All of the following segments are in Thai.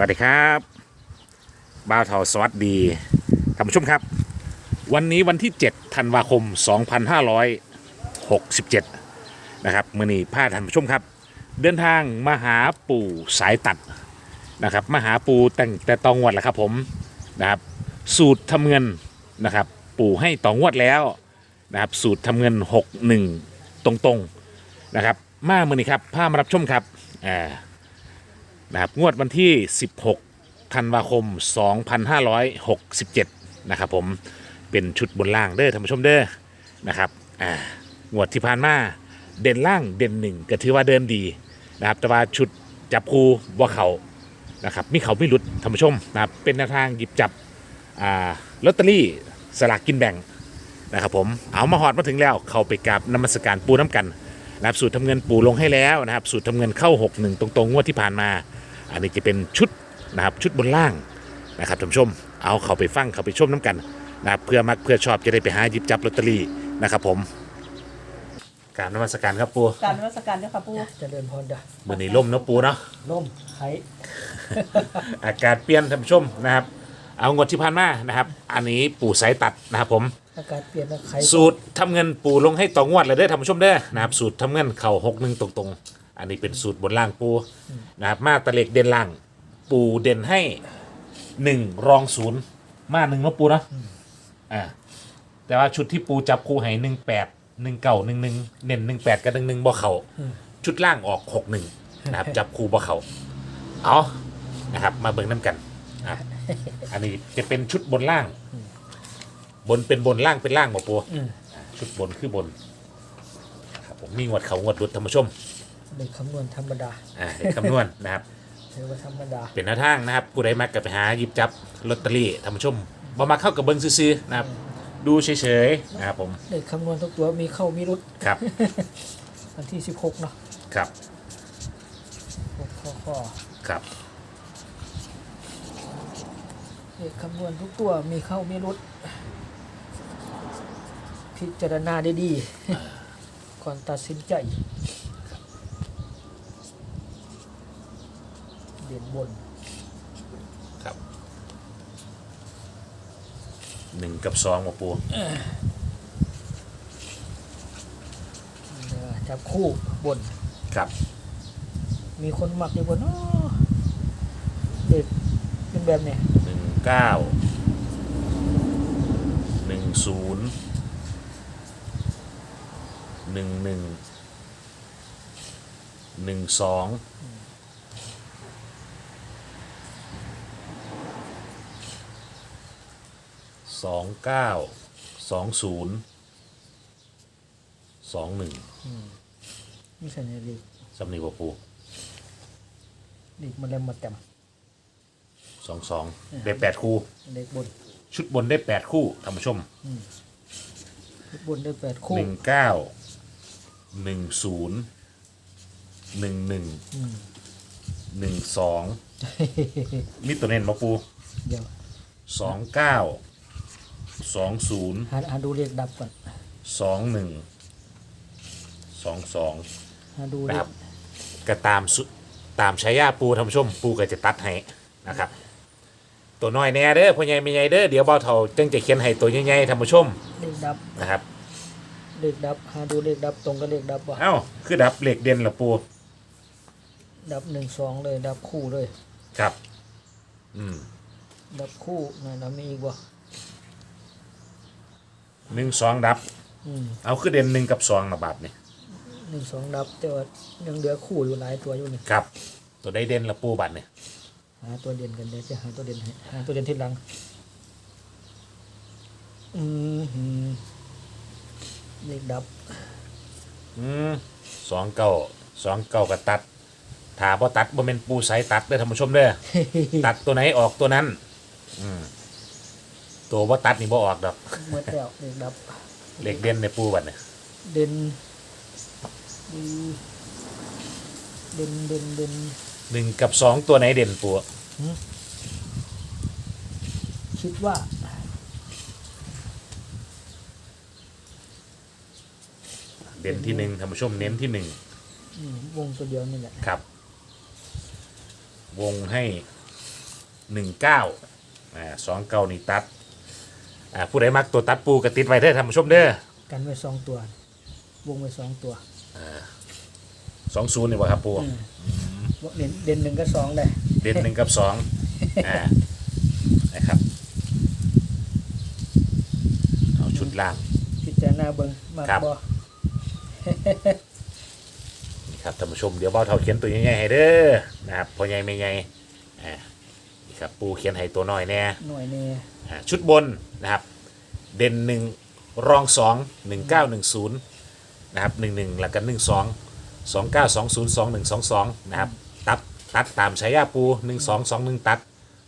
วัสดีครับบ้าวเทาสวัสดีท่านผู้ชมครับ วันนี้วันที่ 7 ธันวาคม 2567 นะครับมือนี้พาท่านผู้ชมครับ เดินทางมาหาปู่สายตัดนะครับมาหาปู่แต่งแต่ตองวดแหละครับผมนะครับ สูตรทำเงินนะครับ ปู่ให้ตองวดแล้วนะครับ สูตรทำเงิน 61 ตรงๆนะครับ มามื่อนี้ครับพามารับชมครับอ่า นะครับงวดวันที่ 16 ธันวาคม 2567 นะครับผมเป็นชุดบนล่างเด้อท่านผู้ชมเด้อนะครับอ่างวดที่ผ่านมาเด่นล่างเด่นหนึ่งก็ถือว่าเดินดีนะครับแต่ว่าชุดจับคูว่าเขานะครับมีเขาไม่หลุดท่านผู้ชมนะครับเป็นแนวทางหยิบจับอ่าลอตเตอรี่สลากกินแบ่งนะครับผมเอามาหอดมาถึงแล้วเข้าไปกราบนมัสการปูน้ำกันนะครับสูตรทำเงินปูลงให้แล้วนะครับสูตรทำเงินเข้า 61 ตรงๆงวดที่ผ่านมา อันนี้จะเป็นชุดนะครับชุดบนล่างนะครับท่านผู้ชมเอาเข้าไปฟังเข้าไปชมน้ำกันนะครับเพื่อมักเพื่อชอบจะได้ไปหาหยิบจับลอตเตอรี่นะครับผมกรารนมัสการครับปูการนวัตการเจ้าค่ะปูเจริญพรเด้อมือนี้ล่มเนาะปูเนาะล่มไข่อากาศเปลี่ยนท่านผู้ชมนะครับ เอางวดที่ผ่านมานะครับ อันนี้ปูสายตัดนะครับผม อากาศเปลี่ยนแล้วไข่สูตรทำเงินปูลงให้ต่องวดเลยเด้อท่านผู้ชมเด้อนะครับสูตรทำเงินเข่าหกหนึ่งตรงๆ อันนี้เป็นสูตรบนล่างปูนะครับมาตะเล็กเด่นล่าง ปูเด่นให้หนึ่งรองศูนย์มาหนึ่งเนาะปูเนาะอ่าแต่ว่าชุดที่ปูจับคู่ให้หนึ่งแปดหนึ่งเก่าหนึ่งหนึ่งเน้นหนึ่งแปดกับหนึ่งหนึ่งบ่เขาชุดล่างออกหกหนึ่งนะครับ จับคู่บ่เขาเอานะครับ มาเบิ่งน้ำกันอะอันนี้จะเป็นชุดบนล่าง บนเป็นบนล่างเป็นล่างบ่ปูอืมชุดบนคือบนครับผมมีงวดเขางวดรุดธรรมชม เป็นคำนวณธรรมดาอ่าเลขคำนวณนะครับ เรียกว่าธรรมดา เป็นหน้าทางนะครับ ผู้ใดมักกับไปหาหยิบจับลอตเตอรี่ธรรมชมบ่มาเข้ากับเบิ้งซื้อๆนะครับ ดูเฉยๆนะครับผมเลขคำนวณทุกตัวมีเข้ามีรุดครับวันที่ 16 เนาะครับหกข้อข้อครับเลขคำนวณทุกตัวมีเข้ามีรุด พิจารณาได้ดีก่อนตัดสินใจ เด่นบนครับหนึ่งกับสองบ่ปูเอ่อจับคู่บน ครับ มีคนหมักอยู่บนเนาะเด็กเป็นแบบเนี่ยหนึ่งเก้าหนึ่งศูนย์หนึ่งหนึ่งหนึ่งสอง สองเก้าสองศูนย์สองหนึ่งไม่ใช่ในเด็กสำนีบ่ปูเด็กมันเริ่มมาเต็มสองสองได้แปดคู่เด็กบนชุดบนได้แปดคู่ท่านผู้ชมเด็กบนได้แปดคู่หนึ่งเก้าหนึ่งศูนย์หนึ่งหนึ่งอืม หนึ่งสองมีตัวเน้นมาปูเดี๋ยวสองเก้า สองศูนย์หาหาดูเลขดับก่อนสองหนึ่งสองสอง หาดูเลนะคขรับก็ตามสุตามใช้ยาปูท่านผู้ชมปูก็จะตัดให้นะครับ ตัวน้อยแน่เด้อพ่อใหญ่ไม่ใหญ่เด้อเดี๋ยวเบาเท่าจึงจะเขียนให้ตัวใหญ่ๆท่านผู้ชมเลขดับนะครับ เลขดับหาดูเลขดับตรงกับเลขดับว่ะเอ้าคือดับเหล็กเด่นละปูดับหนึ่งสองเลยดับคู่เลย ครับ อืมดับคู่นั่นนะมีอีกบ่ หนึ่งสองดับ อืมเอาคือเด่นหนึ่งกับสองนะบาทนี่หนึ่งสองดับแต่ว่ายังเหลือคู่อยู่หลายตัวอยู่นี่ครับ ตัวได้เด่นละปูบาทเนี่ยหาตัวเด่นกันเดี๋ยวจะหาตัวเด่นให้หาตัวเด่นที่หลังอืมหืมเลขดับอืมสองเก้าสองเก้ากับตัดถาบ่ตัดบ่เป็นปูสายตัดเด้อท่านผู้ชมเด้อ ตัดตัวไหนออกตัวนั้น อืม ตัวบ่ตัดนี่บ่ออกดอกเมื่อแล้วเลขดับเหล็กเด่นในปูบัดเนี่ยเด่นดีเด่นเด่นเด่นหนึ่งกับสองตัวไหนเด่นปูคิดว่าเด่นที่หนึ่งท่านผู้ชมเน้นที่หนึ่งอืมวงตัวเดียวนี่แหละครับ วงให้หนึ่งเก้าอ่าสองเก้านี่ตัด อ่าผู้ใดมักตัวตัดปูกระติดไว้เด้อท่านผู้ชมเด้อกันไว้สองตัว วงไว้สองตัวสองศูนย์นี่บ่ครับปูอืมเด่นเด่นหนึ่งก็สองเลยเด่นหนึ่งกับสองอ่านะครับเอาชุดล่าง พิจารณาเบิ่งมากครับ บ่นี่ครับท่านผู้ชมเดี๋ยวเบาเท่าเขียนตัวใหญ่ๆให้เด้อนะครับพอใหญ่ไม่ใหญ่อ่านี่ ครับปูเขียนให้ตัวน้อยแน่หน่วยนี่อ่าชุดบนนะครับ เด่นหนึ่งรองสองหนึ่งเก้าหนึ่งศูนย์นะครับหนึ่งหนึ่งหลักกันหนึ่งสองสองเก้าสองศูนย์สองหนึ่งสองสองนะครับตัดตัดตามฉายาปูหนึ่งสองสองหนึ่งตัด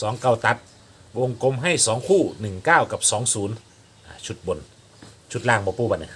สองเก้าตัด วงกลมให้สองคู่หนึ่งเก้ากับสองศูนย์ชุดบนชุดล่างบอปูบันเนี่ย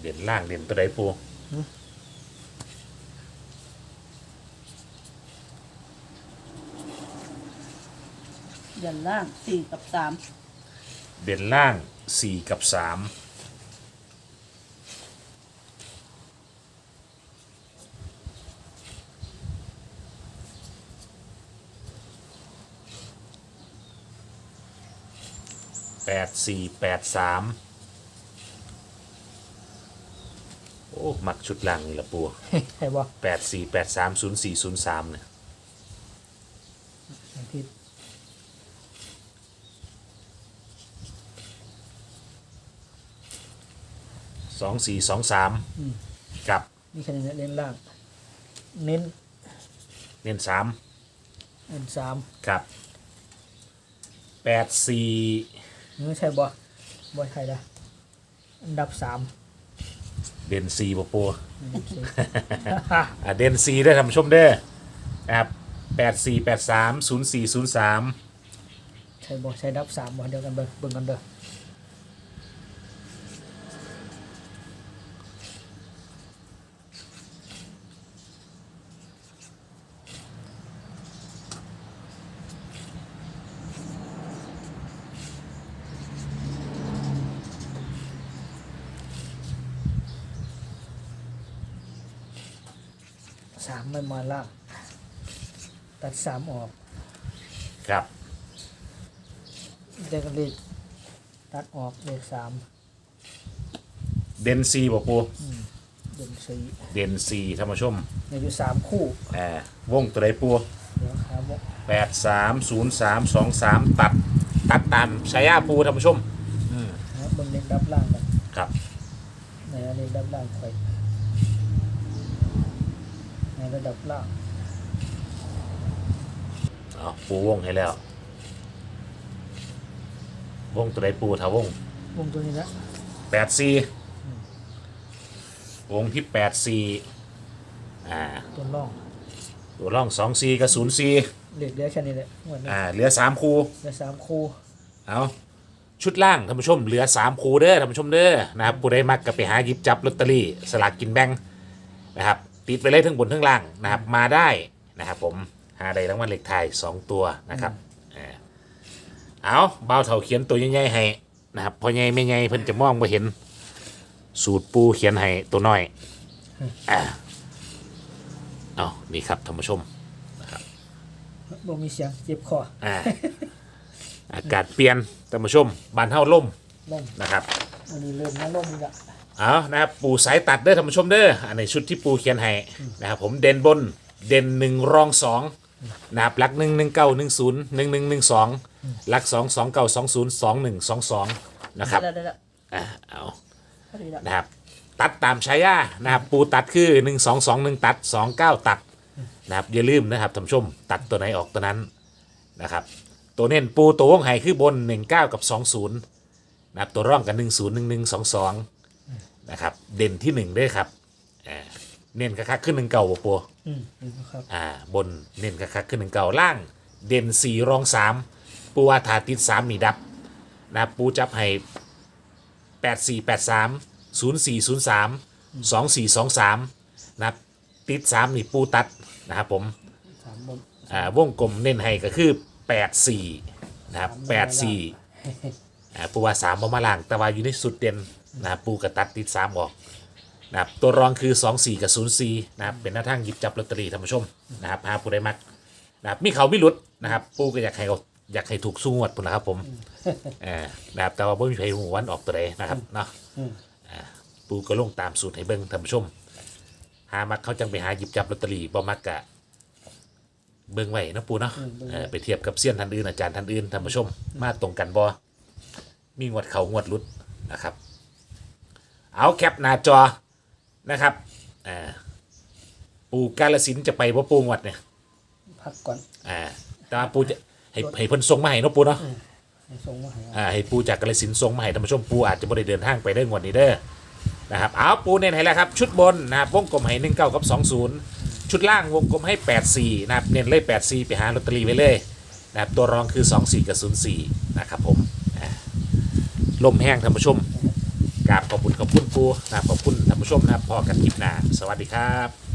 เด่นล่างเด่นตัวใดปู ยันล่างสี่กับสามเด่นล่างสี่กับสามแปดสี่แปดสาม โอ้ มักชุดล่างนี่ละปูใช่บ่แปดสี่แปดสามศูนย์สี่ศูนย์สามเนี่ยบางทีสองสี่สองสามกับนี่แค่นี้นะเล่นล่าง เน้นเน้นสามเน้นสามกับแปดสี่นี่ใช่บ่บ่ใช่ละอันดับสาม เด่นสี่ปะปูอันดับสี่อะเด่นซีได้ท่านผู้ชมเด้อนะครับแปดสี่แปดสามศูนย์สี่ศูนย์สาม ใช่บ่ใช่ดับสามบ่เดียวกันเบิ่งเบิ่งกันเด้อ สามไม่มาล่างตัดสามออกครับ เด็กเลขตัดออกเลขสามเด่นซีปะปูเด่นสี่เด่นซีท่านผู้ชมในอยู่สามคู่อ่าวงตัวใดปูเดี๋ยวครับว่าแปดสามศูนย์สามสองสามตัด ตัดตามชายาปูท่านผู้ชมเบิ่งเลขดับล่างกันครับ ในเลขดับล่างคอย ในระดับล่างเอาปูวงให้แล้ว วงตัวใดปูถ้าวงวงตัวนี้นะแปดซีวงที่แปดซีอ่าตัวล่องตัวร่องสองซีกับศูนย์ซีเลขเหลือแค่นี้แหละงวดนี้อ่าเหลือสามคูเหลือสามคู่เอาชุดล่างท่านผู้ชมเหลือสามคูเด้อท่านผู้ชมเด้อนะครับผู้ใดมักก็ไปหาหยิบจับลอตเตอรี่สลากกินแบ่งนะครับ ติดไปเลยทั้งบนทั้งล่างนะครับ มาได้นะครับผมหาได้รางวัลเลขไทายสองตัวนะครับอ่าเอาเบาเถาเขียนตัวใหญ่ๆให้นะครับพอใหญ่ไม่ใหญ่เพิ่นจะมองไ่เห็น สูตรปูเขียนให้ตัวน้อยอ่าเอานี่ครับท่านผู้ชม บ่มีเสียงเจ็บคออ่า อากาศเปลี่ยนท่านผู้ชมบานเท่าล่มล่มนะครับ วันนี้เริ่มนะล่มอีกละ เอานะครับปูสายตัดเด้อท่านผู้ชมเด้ออันในชุดที่ปูเขียนให้นะครับผมเด่นบนเด่นหนึ่งรองสองนะครับหลักหนึ่งหนึ่งเก้าหนึ่งศูนย์หนึ่งหนึ่งหนึ่งสองหลักสองสองเก้าสองศูนย์สองหนึ่งสองสองนะครับได้ได้ได้อ่าเอาพอดีแล้วนะครับตัดตามชายานะครับปูตัดคือหนึ่งสองสองหนึ่งตัดสองเก้าตัดนะครับอย่าลืมนะครับท่านผู้ชมตัดตัวไหนออกตัวนั้นนะครับตัวเน้นปูตัววงไห้คือบนหนึ่งเก้ากับสองศูนย์นะครับตัวร่องกับหนึ่งศูนย์หนึ่งหนึ่งสองสอง นะครับ เด่นที่หนึ่งด้วยครับอ่าเน้นคักๆขึ้นหนึ่งเก่าปะปัวอืมนี่นะครับอ่าบนเน้นคักๆขึ้นหนึ่งเก่าล่าง เด่นสี่รองสามปูว่าถาติดสามมีดับนะครับปูจับให้แปดสี่แปดสามศูนย์สี่ศูนย์สามสองสี่สองสามนะครับติดสามนี่ปูตัดนะครับผมสามบนอ่าวงกลมเน้นให้ก็คือแปดสี่นะครับแปดสี่อ่าปูว่าสามบ่มาล่างแต่ว่าอยู่ในสุดเด่น นะครับปูกระตัดติดสามออกนะครับตัวรองคือ 2 4 กับ 0 4นะครับเป็นหน้าทางหยิบจับลอตเตอรี่ท่านผู้ชมนะครับหาผู้ใดมักนะครับมีเขาไม่หลุดนะครับ ปูก็อยากให้เขาอยากให้ถูกสู้งวดพุ่นนะครับผมเออนะครับแต่ว่าไม่มีใครหูวันออกตัวใดนะครับเนาะอืมอ่าปูก็ลงตามสูตรให้เบิ่งท่านผู้ชม หามักเขาจังไปหาหยิบจับลอตเตอรี่บ่มักกะ เบิ่งไว้เนาะปูเนาะเออไปเทียบกับเซียนท่านอื่นอาจารย์ท่านอื่นท่านผู้ชม มาตรงกันบ่มีงวดเขางวดหลุดนะครับ เอาแคปหน้าจอนะครับอ่าปูกาลสินธุ์จะไปบ่ปูงวดเนี่ยพักก่อนอ่าแต่ว่าปูจะให้ให้เพิ่นส่งมาให้เนาะปูเนาะ ให้ส่งมาให้อ่าให้ปูจากกาลสินธุ์ส่งมาให้ท่านผู้ชมปูอาจจะไม่ได้เดินทางไปได้งวดนี้เด้อนะครับเอาปูเน้นให้แล้วครับ ชุดบนนะครับวงกลมให้หนึ่งเก้ากับสองศูนย์ชุดล่างวงกลมให้แปดสี่นะครับเน้นเลยแปดสี่ไปหาลอตเตอรี่ไว้เลยนะครับตัวรองคือสองสี่กับศูนย์สี่นะครับผมอ่าลมแห้งท่านผู้ชม กราบขอบคุณขอบคุณปูนะครับขอบคุณท่านผู้ชมนะครับพอกันคลิปหน้าสวัสดีครับ